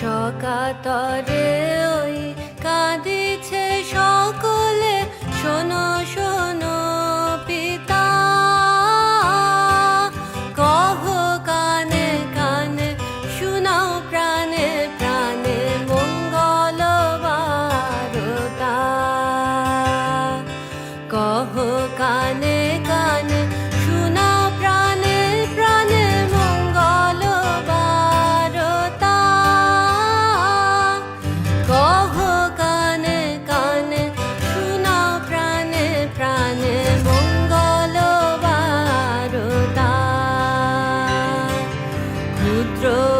সকাতরে ক্ষুদ্র